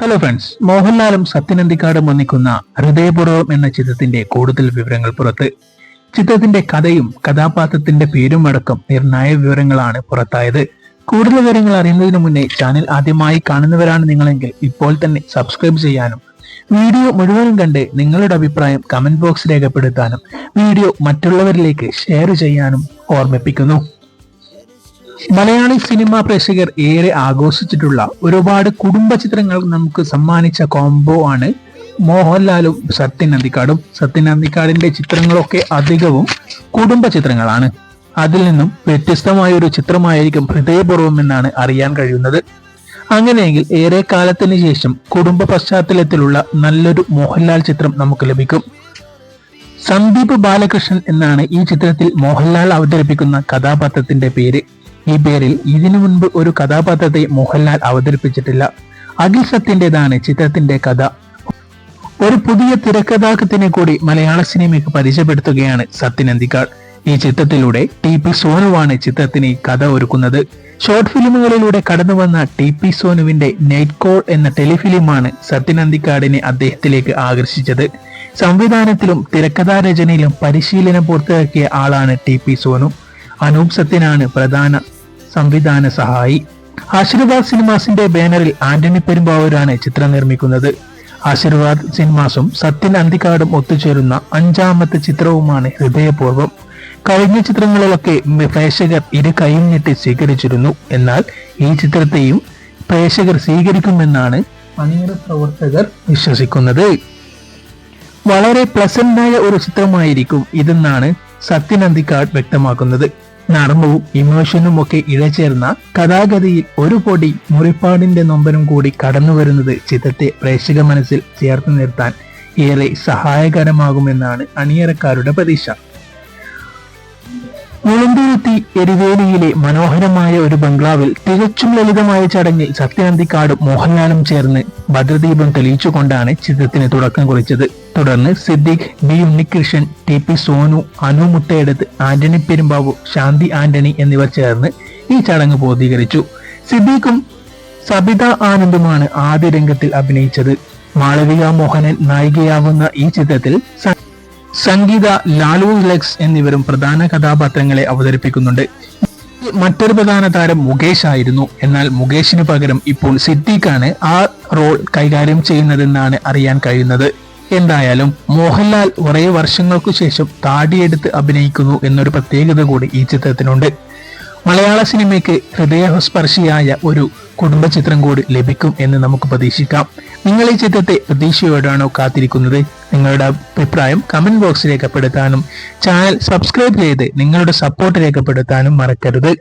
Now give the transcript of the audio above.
Hello friends മോഹൻലാലും സത്യനന്ദിക്കാടും ഒന്നിക്കുന്ന ഹൃദയപൂർവം എന്ന ചിത്രത്തിന്റെ കൂടുതൽ വിവരങ്ങൾ പുറത്ത്. ചിത്രത്തിന്റെ കഥയും കഥാപാത്രത്തിന്റെ പേരും അടക്കം നിർണായ വിവരങ്ങളാണ് പുറത്തായത്. കൂടുതൽ വിവരങ്ങൾ അറിയുന്നതിന് മുന്നേ ചാനൽ ആദ്യമായി കാണുന്നവരാണ് നിങ്ങളെങ്കിൽ ഇപ്പോൾ തന്നെ സബ്സ്ക്രൈബ് ചെയ്യാനും വീഡിയോ മുഴുവനും കണ്ട് നിങ്ങളുടെ അഭിപ്രായം കമന്റ് ബോക്സ് രേഖപ്പെടുത്താനും വീഡിയോ മറ്റുള്ളവരിലേക്ക് ഷെയർ ചെയ്യാനും ഓർമ്മിപ്പിക്കുന്നു. മലയാളി സിനിമാ പ്രേക്ഷകർ ഏറെ ആഘോഷിച്ചിട്ടുള്ള ഒരുപാട് കുടുംബ ചിത്രങ്ങൾ നമുക്ക് സമ്മാനിച്ച കോംബോ ആണ് മോഹൻലാലും സത്യൻ അന്തിക്കാടും സത്യൻ അന്തിക്കാടിന്റെ ചിത്രങ്ങളൊക്കെ അധികവും കുടുംബ ചിത്രങ്ങളാണ്. അതിൽ നിന്നും വ്യത്യസ്തമായ ഒരു ചിത്രമായിരിക്കും ഹൃദയപൂർവം എന്നാണ് അറിയാൻ കഴിയുന്നത്. അങ്ങനെയെങ്കിൽ ഏറെ കാലത്തിന് ശേഷം കുടുംബ പശ്ചാത്തലത്തിലുള്ള നല്ലൊരു മോഹൻലാൽ ചിത്രം നമുക്ക് ലഭിക്കും. സന്ദീപ് ബാലകൃഷ്ണൻ എന്നാണ് ഈ ചിത്രത്തിൽ മോഹൻലാൽ അവതരിപ്പിക്കുന്ന കഥാപാത്രത്തിന്റെ പേര്. ഈ പേരിൽ ഇതിനു മുൻപ് ഒരു കഥാപാത്രത്തെ മോഹൻലാൽ അവതരിപ്പിച്ചിട്ടില്ല. അഖിൽ സത്യന്റേതാണ് ചിത്രത്തിന്റെ കഥ. ഒരു പുതിയ തിരക്കഥാകൃത്തിനെ കൂടി മലയാള സിനിമയ്ക്ക് പരിചയപ്പെടുത്തുകയാണ് സത്യൻ ഈ ചിത്രത്തിലൂടെ ടി പി സോനുവാണ് ചിത്രത്തിന് കഥ ഒരുക്കുന്നത്. ഷോർട്ട് ഫിലിമുകളിലൂടെ കടന്നു വന്ന ടി പി സോനുവിന്റെ നൈറ്റ് കോൾ എന്ന ടെലിഫിലിമാണ് സത്യൻ അന്തിക്കാടിനെ അദ്ദേഹത്തിലേക്ക് ആകർഷിച്ചത്. സംവിധാനത്തിലും തിരക്കഥാരചനയിലും പരിശീലനം പൂർത്തിയാക്കിയ ആളാണ് ടി പി സോനു. അനൂപ് സത്യനാണ് പ്രധാന സംവിധാന സഹായി ആശീർവാദ് സിനിമാസിന്റെ ബാനറിൽ ആന്റണി പെരുമ്പാവൂരാണ് ചിത്രം നിർമ്മിക്കുന്നത്. ആശീർവാദ് സിനിമാസും സത്യൻ അന്തിക്കാടും ഒത്തുചേരുന്ന അഞ്ചാമത്തെ ചിത്രവുമാണ് ഹൃദയപൂർവം. കഴിഞ്ഞ ചിത്രങ്ങളിലൊക്കെ പ്രേക്ഷകർ ഇരു കൈയും ഞെട്ടി സ്വീകരിച്ചിരുന്നു. എന്നാൽ ഈ ചിത്രത്തെയും പ്രേക്ഷകർ സ്വീകരിക്കുമെന്നാണ് അണിയറ പ്രവർത്തകർ വിശ്വസിക്കുന്നത്. വളരെ പ്ലസന്റായ ഒരു ചിത്രമായിരിക്കും ഇതെന്നാണ് സത്യൻ അന്തിക്കാട് വ്യക്തമാക്കുന്നത്. നർമ്മവും ഇമോഷനും ഒക്കെ ഇഴചേർന്ന കഥാഗതിയിൽ ഒരു പൊടി മുറിപ്പാടിന്റെ നൊമ്പനും കൂടി കടന്നു വരുന്നത് ചിത്രത്തെ പ്രേക്ഷക മനസ്സിൽ ചേർത്ത് നിർത്താൻ ഏറെ സഹായകരമാകുമെന്നാണ് അണിയറക്കാരുടെ പ്രതീക്ഷ. മുളന്തുരുത്തി എരിവേലിയിലെ മനോഹരമായ ഒരു ബംഗ്ലാവിൽ തികച്ചും ലളിതമായ ചടങ്ങിൽ സത്യനന്ദിക്കാടും മോഹൻലാലും ചേർന്ന് ഭദ്രദീപം തെളിയിച്ചുകൊണ്ടാണ് ചിത്രത്തിന് തുടക്കം കുറിച്ചത്. തുടർന്ന് Siddique B. Unnikrishnan T. P. Sonu Anu മുട്ടയെടുത്ത് Antony Perumbavoor Shanthi Antony എന്നിവർ ചേർന്ന് ഈ ചടങ്ങ് പൂർത്തീകരിച്ചു. സിദ്ദീഖും സബിത ആനന്ദുമാണ് ആദ്യ രംഗത്തിൽ അഭിനയിച്ചത്. മാളവിക മോഹനൻ നായികയാവുന്ന ഈ ചിത്രത്തിൽ സംഗീത ലാലു ലെക്സ് എന്നിവരും പ്രധാന കഥാപാത്രങ്ങളെ അവതരിപ്പിക്കുന്നുണ്ട്. മറ്റൊരു പ്രധാന താരം മുകേഷ് ആയിരുന്നു. എന്നാൽ മുകേഷിന് പകരം ഇപ്പോൾ സിദ്ദീഖാണ് ആ റോൾ കൈകാര്യം ചെയ്യുന്നതെന്നാണ് അറിയാൻ കഴിയുന്നത്. എന്തായാലും മോഹൻലാൽ കുറെ വർഷങ്ങൾക്കു ശേഷം താടിയെടുത്ത് അഭിനയിക്കുന്നു എന്നൊരു പ്രത്യേകത കൂടി ഈ ചിത്രത്തിനുണ്ട്. മലയാള സിനിമയ്ക്ക് ഹൃദയസ്പർശിയായ ഒരു കുടുംബ ചിത്രം കൂടി ലഭിക്കും എന്ന് നമുക്ക് പ്രതീക്ഷിക്കാം. നിങ്ങൾ ഈ ചിത്രത്തെ പ്രതീക്ഷയോടാണോ കാത്തിരിക്കുന്നത്? നിങ്ങളുടെ അഭിപ്രായം കമന്റ് ബോക്സ് രേഖപ്പെടുത്താനും ചാനൽ സബ്സ്ക്രൈബ് ചെയ്ത് നിങ്ങളുടെ സപ്പോർട്ട് രേഖപ്പെടുത്താനും മറക്കരുത്.